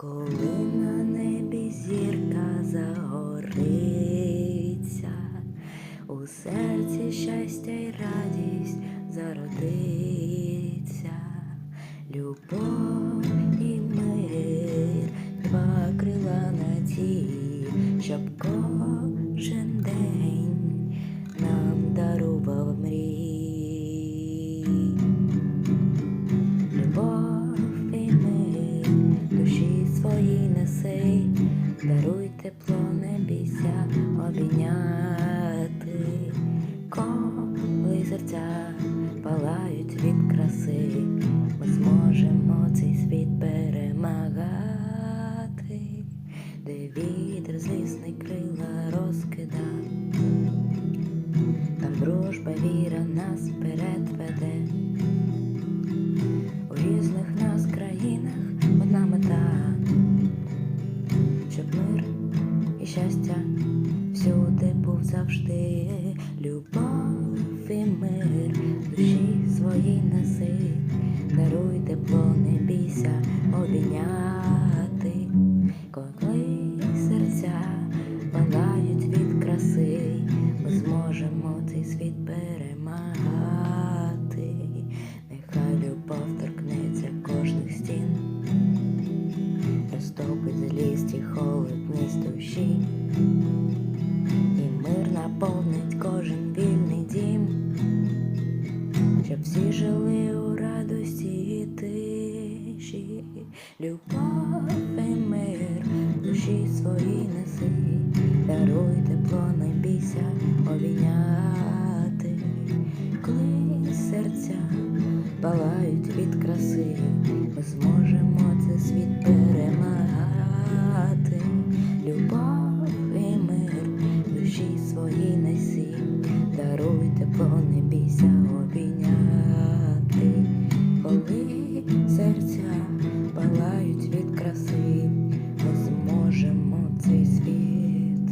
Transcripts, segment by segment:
Коли на небі зірка загориться, у серці щастя й радість зародиться, любов і мир, два крила на ті, щоб кожен краси, ми зможемо цей світ перемагати, де вітер злісний крила розкидав, там дружба, віра нас вперед веде. У різних нас країнах одна мета, щоб мир і щастя всюди був завжди, любов неси, даруй тепло, не бійся обійняти, коли серця палають від краси, ми зможемо цей світ перемагати. Нехай любов торкнеться кожних стін, розтопить злість і холодність душі, щоб всі жили у радості і тиші, любов і мир, душі свої неси, даруй тепло, не бійся обійняти, коли серця палають від краси, коли серця палають від краси, ми зможемо цей світ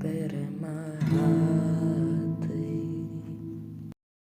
перемагати.